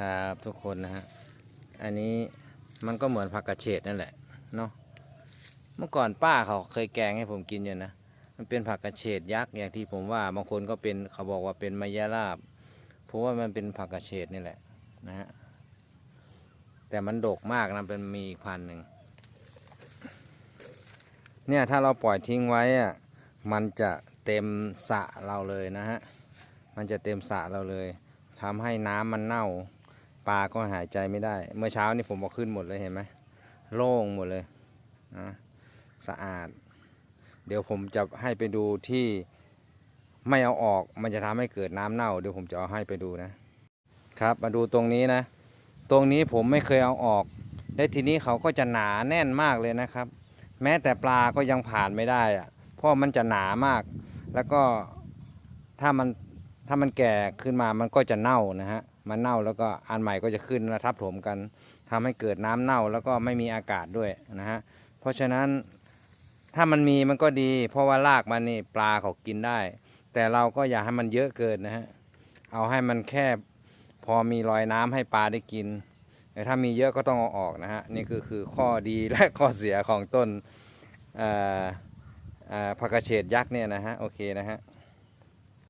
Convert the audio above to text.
ครับทุกคนนะฮะ อันนี้มันก็เหมือนผักกระเฉดนั่นแหละเนาะ เมื่อก่อนป้าเขาเคยแกงให้ผมกินอยู่นะ มันเป็นผักกระเฉดยักษ์อย่างที่ผมว่าบางคนก็เป็นเขาบอกว่าเป็นมายาลาบเพราะว่ามันเป็นผักกระเฉดนี่แหละนะฮะ แต่มันดกมากนะเป็นมีอีกพันหนึ่ง เนี่ยถ้าเราปล่อยทิ้งไว้อะมันจะเต็มสระเราเลยนะฮะ มันจะเต็มสระเราเลยทำให้น้ำมันเน่า ปลาก็หายใจไม่ได้ เมื่อเช้านี่ผมเอาขึ้นหมดเลยเห็นไหมโล่งหมดเลยนะสะอาด เดี๋ยวผมจะให้ไปดูที่ไม่เอาออกมันจะทำให้เกิดน้ำเน่า เดี๋ยวผมจะเอาให้ไปดูนะครับ มาดูตรงนี้นะ ตรงนี้ผมไม่เคยเอาออกและทีนี้เขาก็จะหนาแน่นมากเลยนะครับ แม้แต่ปลาก็ยังผ่านไม่ได้อะเพราะมันจะหนามาก แล้วก็ถ้ามันถ้ามันแก่ขึ้นมามันก็จะเน่านะฮะ มันเน่าแล้วก็อันใหม่ก็จะขึ้นมาทับถมกันทำให้เกิดน้ำเน่าแล้วก็ไม่มีอากาศด้วยนะฮะเพราะฉะนั้นถ้ามันมีมันก็ดี เพราะว่ารากมันนี่ปลาเขากินได้ แต่เราก็อย่าให้มันเยอะเกินนะฮะเอาให้มันแค่พอมีรอยน้ำให้ปลาได้กินแต่ถ้ามีเยอะก็ต้องเอาออกนะฮะนี่คือคือข้อดีและข้อเสียของต้นอ่อเอ่อผักกระเฉดยักษ์เนี่ยนะฮะโอเคนะฮะ